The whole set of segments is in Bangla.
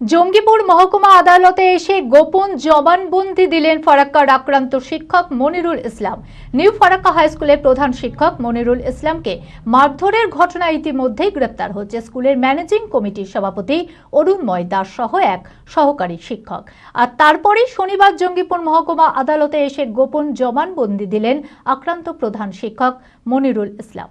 জঙ্গিপুর মহকুমা আদালতে এসে গোপন জবানবন্দি দিলেন ফারাক্কার আক্রান্ত শিক্ষক মনিরুল ইসলাম। নিউ ফারাক্কা হাই স্কুলের প্রধান শিক্ষক মনিরুল ইসলামকে মারধরের ঘটনা ইতিমধ্যেই গ্রেপ্তার হচ্ছে স্কুলের ম্যানেজিং কমিটির সভাপতি অরুণময় দাস সহ এক সহকারী শিক্ষক। আর তারপরেই শনিবার জঙ্গিপুর মহকুমা আদালতে এসে গোপন জবানবন্দি দিলেন আক্রান্ত প্রধান শিক্ষক মনিরুল ইসলাম।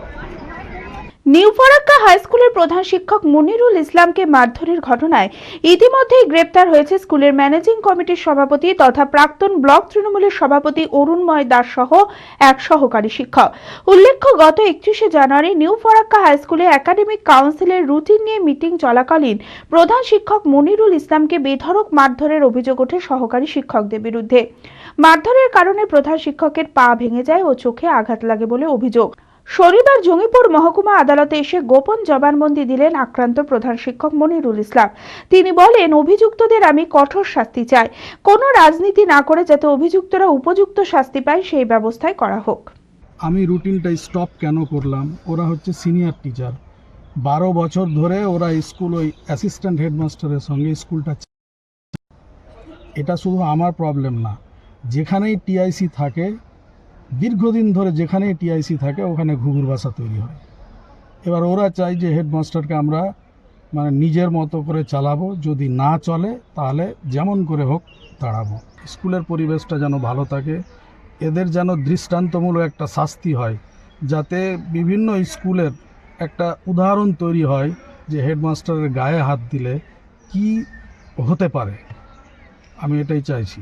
New Farakka High স্কুলের প্রধান শিক্ষক মনিরুল ইসলামকে মারধরের ঘটনায় ইতিমধ্যেই গ্রেপ্তার হয়েছে স্কুলের ম্যানেজিং কমিটির সভাপতি তথা প্রাক্তন ব্লক তৃণমূলের সভাপতি অরুণময় দাস সহ এক সহকারী শিক্ষক। উল্লেখ্য, গত একত্রিশে জানুয়ারি নিউ ফরাক্কা হাই স্কুলে একাডেমিক কাউন্সিলের রুটিন নিয়ে মিটিং চলাকালীন প্রধান শিক্ষক মনিরুল ইসলামকে বেধড়ক মারধরের অভিযোগ ওঠে সহকারী শিক্ষকদের বিরুদ্ধে। মারধরের কারণে প্রধান শিক্ষকের পা ভেঙে যায় ও চোখে আঘাত লাগে বলে অভিযোগ। শনিবার জঙ্গিপুর মহকুমা আদালতে এসে গোপন জবানবন্দি দিলেন আক্রান্ত প্রধান শিক্ষক মনিরুল ইসলাম। তিনি বলেন, অভিযুক্তদের আমি কঠোর শাস্তি চাই। কোনো রাজনীতি না করে যাতে অভিযুক্তরা উপযুক্ত শাস্তি পায়, সেই ব্যবস্থায় করা হোক। আমি রুটিনটা স্টপ কেন করলাম? ওরা হচ্ছে সিনিয়র টিচার। বারো বছর ধরে ওরা স্কুল ওই অ্যাসিস্ট্যান্ট হেডমাস্টারের সঙ্গে স্কুলটা এটা শুধু আমার প্রবলেম না। যেখানেই টিআইসি থাকে দীর্ঘদিন ধরে যেখানেই টিআইসি থাকে, ওখানে ঘুঘুর বাসা তৈরি হয়। এবার ওরা চাই যে হেডমাস্টারকে আমরা মানে নিজের মতো করে চালাবো, যদি না চলে, তাহলে যেমন করে হোক তাড়াবো। স্কুলের পরিবেশটা যেন ভালো থাকে, এদের যেন দৃষ্টান্তমূলক একটা শাস্তি হয়, যাতে বিভিন্ন স্কুলের একটা উদাহরণ তৈরি হয় যে হেডমাস্টারের গায়ে হাত দিলে কি হতে পারে। আমি এটাই চাইছি।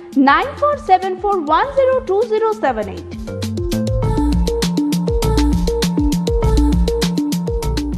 9474102078.